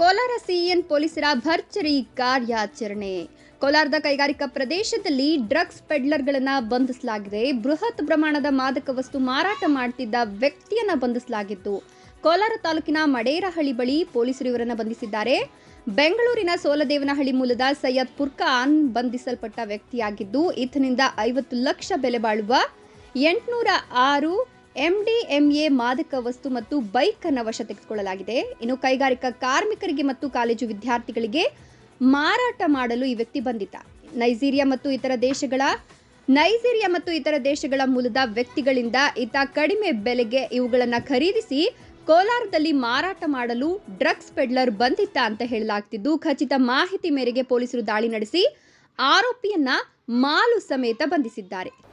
Kolar CEN ಪೊಲೀಸರ ಭರ್ಜರಿ ಕಾರ್ಯಾಚರಣೆ. ಕೋಲಾರದ ಕೈಗಾರಿಕಾ ಪ್ರದೇಶದಲ್ಲಿ ಡ್ರಗ್ಸ್ ಪೆಡ್ಲರ್ಗಳನ್ನು ಬಂಧಿಸಲಾಗಿದೆ. ಬೃಹತ್ ಪ್ರಮಾಣದ ಮಾದಕ ವಸ್ತು ಮಾರಾಟ ಮಾಡ್ತಿದ್ದ ವ್ಯಕ್ತಿಯನ್ನ ಬಂಧಿಸಲಾಗಿತ್ತು. ಕೋಲಾರ ತಾಲೂಕಿನ ಮಡೇರಹಳ್ಳಿ ಬಳಿ ಪೊಲೀಸರು ಇವರನ್ನು ಬಂಧಿಸಿದ್ದಾರೆ. ಬೆಂಗಳೂರಿನ ಸೋಲದೇವನಹಳ್ಳಿ ಮೂಲದ ಸೈಯದ್ ಪುರ್ಖಾನ್ ಬಂಧಿಸಲ್ಪಟ್ಟ ವ್ಯಕ್ತಿಯಾಗಿದ್ದು, ಈತನಿಂದ ಐವತ್ತು ಲಕ್ಷ ಬೆಲೆ ಬಾಳುವ ಎಂಟುನೂರ ಆರು ಎಂಡಿಎಂಎ ಮಾದಕ ವಸ್ತು ಮತ್ತು ಬೈಕ್ ಅನ್ನು ವಶ ತೆಗೆದುಕೊಳ್ಳಲಾಗಿದೆ. ಇನ್ನು ಕೈಗಾರಿಕಾ ಕಾರ್ಮಿಕರಿಗೆ ಮತ್ತು ಕಾಲೇಜು ವಿದ್ಯಾರ್ಥಿಗಳಿಗೆ ಮಾರಾಟ ಮಾಡಲು ಈ ವ್ಯಕ್ತಿ ಬಂದಿದ್ದ. ನೈಜೀರಿಯಾ ಮತ್ತು ಇತರ ದೇಶಗಳ, ನೈಜೀರಿಯಾ ಮತ್ತು ಇತರ ದೇಶಗಳ ಮೂಲದ ವ್ಯಕ್ತಿಗಳಿಂದ ಈತ ಕಡಿಮೆ ಬೆಲೆಗೆ ಇವುಗಳನ್ನು ಖರೀದಿಸಿ ಕೋಲಾರದಲ್ಲಿ ಮಾರಾಟ ಮಾಡಲು ಡ್ರಗ್ಸ್ ಪೆಡ್ಲರ್ ಬಂದಿತ್ತ ಅಂತ ಹೇಳಲಾಗ್ತಿದ್ದು, ಖಚಿತ ಮಾಹಿತಿ ಮೇರೆಗೆ ಪೊಲೀಸರು ದಾಳಿ ನಡೆಸಿ ಆರೋಪಿಯನ್ನ ಮಾಲು ಸಮೇತ ಬಂಧಿಸಿದ್ದಾರೆ ಅಂತ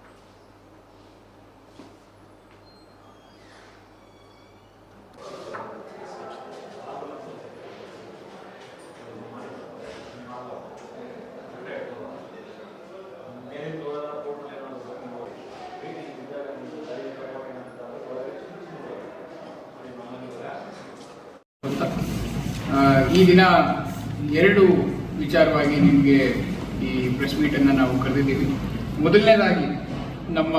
ಆ, ಈ ದಿನ ಎರಡು ವಿಚಾರವಾಗಿ ನಿಮಗೆ ಈ ಪ್ರೆಸ್ ಮೀಟನ್ನು ನಾವು ಕರೆದಿದ್ದೀವಿ. ಮೊದಲನೇದಾಗಿ ನಮ್ಮ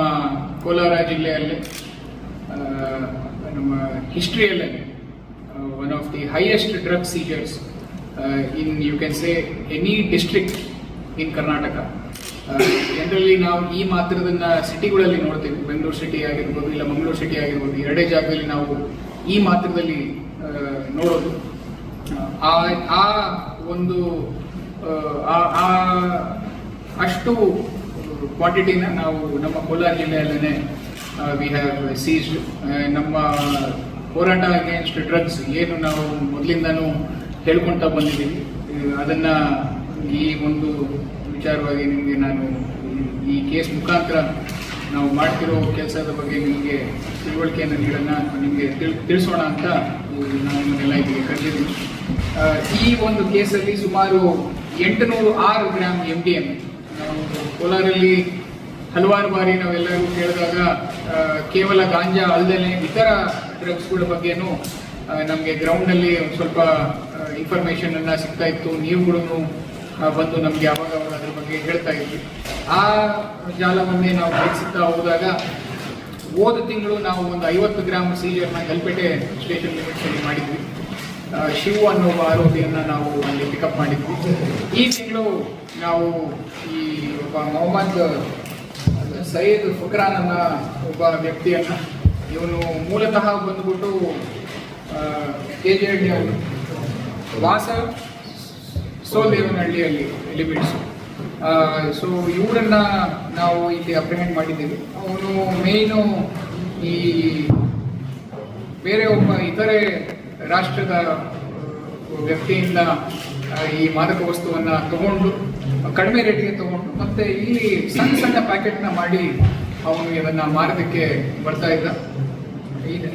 ಕೋಲಾರ ಜಿಲ್ಲೆಯಲ್ಲಿ ನಮ್ಮ ಹಿಸ್ಟ್ರಿಯಲ್ಲೇ one of the highest drug seizures in you can say any district in Karnataka generally ನಾವು ಈ ಮಾತ್ರದನ್ನ ಸಿಟಿಗಳಲ್ಲಿ ನೋಡ್ತೀವಿ. ಬೆಂಗಳೂರು ಸಿಟಿ ಆಗಿರ್ಬೋದು, ಇಲ್ಲ ಮಂಗಳೂರು ಸಿಟಿ ಆಗಿರ್ಬೋದು, ಎರಡೇ ಜಾಗದಲ್ಲಿ ನಾವು ಈ ಮಾತ್ರದಲ್ಲಿ ನೋಡೋದು. ಆ ಒಂದು ಅಷ್ಟು ಕ್ವಾಂಟಿಟಿನ ನಾವು ನಮ್ಮ ಕೋಲಾರ ಜಿಲ್ಲೆಯಲ್ಲೇ ವಿ ಹ್ಯಾವ್ ಸೀಸ್ಡ್ ನಮ್ಮ ಹೋರಾಟ ಅಗೇನ್ಸ್ಟ್ ಡ್ರಗ್ಸ್ ಏನು ನಾವು ಮೊದಲಿಂದನೂ ಹೇಳ್ಕೊಳ್ತಾ ಬಂದಿದ್ದೀವಿ. ಅದನ್ನ ಈ ಒಂದು ವಿಚಾರವಾಗಿ ನಿಮಗೆ ನಾನು ಈ ಕೇಸ್ ಮುಖಾಂತರ ನಾವು ಮಾಡ್ತಿರೋ ಕೆಲಸದ ಬಗ್ಗೆ ನಿಮಗೆ ತಿಳುವಳಿಕೆಯನ್ನು ನೀಡೋಣ, ನಿಮಗೆ ತಿಳ್, ತಿಳಿಸೋಣ ಅಂತ ನಾನು ನಿಮ್ಮನ್ನೆಲ್ಲ ಇಲ್ಲಿಗೆ ಕರೆದಿದ್ದೀವಿ. ಈ ಒಂದು ಕೇಸಲ್ಲಿ ಸುಮಾರು ಎಂಟುನೂರು ಆರು ಗ್ರಾಮ್ ಎಂ ಡಿ ಎಂ ನಾವು ಕೋಲಾರಲ್ಲಿ ಹಲವಾರು ಬಾರಿ ನಾವೆಲ್ಲರೂ ಕೇಳಿದಾಗ ಕೇವಲ ಗಾಂಜಾ ಅಲ್ಲದೆ ಇತರ ಡ್ರಗ್ಸ್ಗಳ ಬಗ್ಗೆನೂ ನಮಗೆ ಗ್ರೌಂಡಲ್ಲಿ ಒಂದು ಸ್ವಲ್ಪ ಇನ್ಫಾರ್ಮೇಷನ್ ಅನ್ನ ಸಿಗ್ತಾ ಇತ್ತು. ನೀವುಗಳು ಬಂದು ನಮಗೆ ಯಾವಾಗ ಅದ್ರ ಬಗ್ಗೆ ಹೇಳ್ತಾ ಇದ್ವಿ. ಆ ಜಾಲವನ್ನೇ ನಾವು ಬೆಳೆಸುತ್ತಾ ಹೋದಾಗ ಹೋದ ತಿಂಗಳು ನಾವು ಒಂದು ಐವತ್ತು ಗ್ರಾಮ್ ಸೀಜರ್ನ ಕಲ್ಪೇಟೆ ಸ್ಟೇಷನ್ ಲಿಮಿಟ್ಸಲ್ಲಿ ಮಾಡಿದ್ವಿ. ಶಿವು ಅನ್ನೋ ಆರೋಪಿಯನ್ನು ನಾವು ಅಲ್ಲಿ ಪಿಕಪ್ ಮಾಡಿದ್ವಿ. ಈ ತಿಂಗಳು ನಾವು ಈ ಒಬ್ಬ ಮೊಹಮ್ಮದ್ ಸೈಯದ್ ಫುಕ್ರಾನ್ ಅನ್ನ ಒಬ್ಬ ವ್ಯಕ್ತಿಯನ್ನು, ಇವನು ಮೂಲತಃ ಬಂದ್ಬಿಟ್ಟು ಕೆ ಜೆ ಹಳ್ಳಿ ವಾಸ ಸೋಲೇವನಹಳ್ಳಿಯಲ್ಲಿ ಲಿಮಿಟ್ಸ್. ಸೊ ಇವರನ್ನ ನಾವು ಇಲ್ಲಿ ಅಪ್ರಿಹೆಂಡ್ ಮಾಡಿದ್ದೀವಿ. ಅವನು ಮೇನು ಈ ಬೇರೆ ಒಬ್ಬ ಇತರೆ ರಾಷ್ಟ್ರದ ವ್ಯಕ್ತಿಯಿಂದ ಈ ಮಾದಕ ವಸ್ತುವನ್ನು ತಗೊಂಡು, ಕಡಿಮೆ ರೇಟಿಗೆ ತಗೊಂಡು, ಮತ್ತೆ ಇಲ್ಲಿ ಸಣ್ಣ ಸಣ್ಣ ಪ್ಯಾಕೆಟ್ನ ಮಾಡಿ ಅವನು ಇದನ್ನು ಮಾರೋದಕ್ಕೆ ಬರ್ತಾ ಇದ್ದ.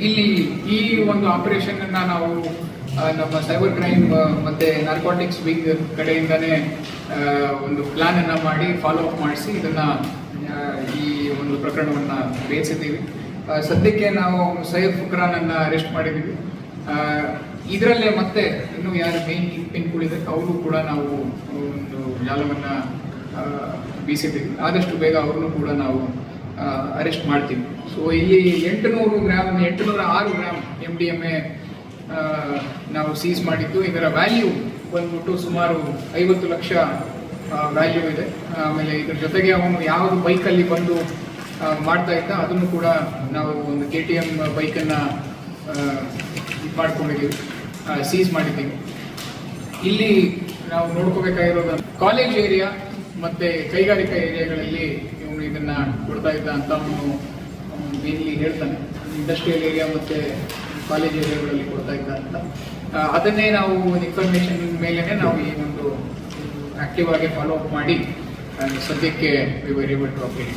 ಇಲ್ಲಿ ಈ ಒಂದು ಆಪರೇಷನ್ ನಾವು ನಮ್ಮ ಸೈಬರ್ ಕ್ರೈಮ್ ಮತ್ತೆ ನಾರ್ಕೋಟಿಕ್ಸ್ ವಿಂಗ್ ಕಡೆಯಿಂದಾನೇ ಒಂದು ಪ್ಲಾನ್ ಅನ್ನ ಮಾಡಿ ಫಾಲೋ ಅಪ್ ಮಾಡಿಸಿ ಇದನ್ನ ಈ ಒಂದು ಪ್ರಕರಣವನ್ನ ಬೇಯಿಸಿದ್ದೀವಿ ಸದ್ಯಕ್ಕೆ ನಾವು ಸೈಯದ್ ಫುಕ್ರಾನ್ ಅನ್ನ ಅರೆಸ್ಟ್ ಮಾಡಿದ್ದೀವಿ ಇದರಲ್ಲೇ ಮತ್ತೆ ಇನ್ನು ಯಾರು ಮೇನ್ ಪಿನ್ಗಳಿದ್ದಾರೆ ಅವರು ಕೂಡ ನಾವು ಒಂದು ಜಾಲವನ್ನ ಬೀಸಿದ್ದೀವಿ. ಆದಷ್ಟು ಬೇಗ ಅವ್ರನ್ನೂ ಕೂಡ ನಾವು ಅರೆಸ್ಟ್ ಮಾಡ್ತೀವಿ. ಸೊ ಇಲ್ಲಿ ಎಂಟುನೂರು ಗ್ರಾಮ್ ಎಂಟುನೂರ ಆರು gram M D M A ನಾವು ಸೀಸ್ ಮಾಡಿದ್ದು, ಇದರ ವ್ಯಾಲ್ಯೂ ಬಂದ್ಬಿಟ್ಟು ಸುಮಾರು ಐವತ್ತು ಲಕ್ಷ ವ್ಯಾಲ್ಯೂ ಇದೆ. ಆಮೇಲೆ ಇದ್ರ ಜೊತೆಗೆ ಅವನು ಯಾವುದು ಬೈಕಲ್ಲಿ ಬಂದು ಮಾಡ್ತಾ ಇದ್ದ, ಅದನ್ನು ಕೂಡ ನಾವು ಒಂದು ಕೆ ಟಿ ಎಂ ಬೈಕನ್ನು ಇದು ಮಾಡ್ಕೊಂಡಿದ್ದೀವಿ. ಸೀಸ್ ಮಾಡಿದ್ದೀವಿ. ಇಲ್ಲಿ ನಾವು ನೋಡ್ಕೋಬೇಕಾಗಿರೋದು ಕಾಲೇಜ್ ಏರಿಯಾ ಮತ್ತು ಕೈಗಾರಿಕಾ ಏರಿಯಾಗಳಲ್ಲಿ ಇವನು ಇದನ್ನು ಕೊಡ್ತಾ ಇದ್ದ ಅಂತ ಅವನು ಮೇನ್ಲಿ ಹೇಳ್ತಾನೆ. ಇಂಡಸ್ಟ್ರಿಯಲ್ ಏರಿಯಾ ಮತ್ತೆ ಕಾಲೇಜ್ ಏರಿಯಾಗಳಲ್ಲಿ ಕೊಡ್ತಾ ಇದ್ದ ಅಂತ. ಅದನ್ನೇ ನಾವು ಇನ್ಫಾರ್ಮೇಶನ್ ಮೇಲೇ ನಾವು ಈ ಒಂದು ಆಕ್ಟಿವ್ ಆಗಿ ಫಾಲೋ ಅಪ್ ಮಾಡಿ ಸದ್ಯಕ್ಕೆ ವಿ ವೆರಿ ಬಟ್ ಅಪ್ಡೇಟ್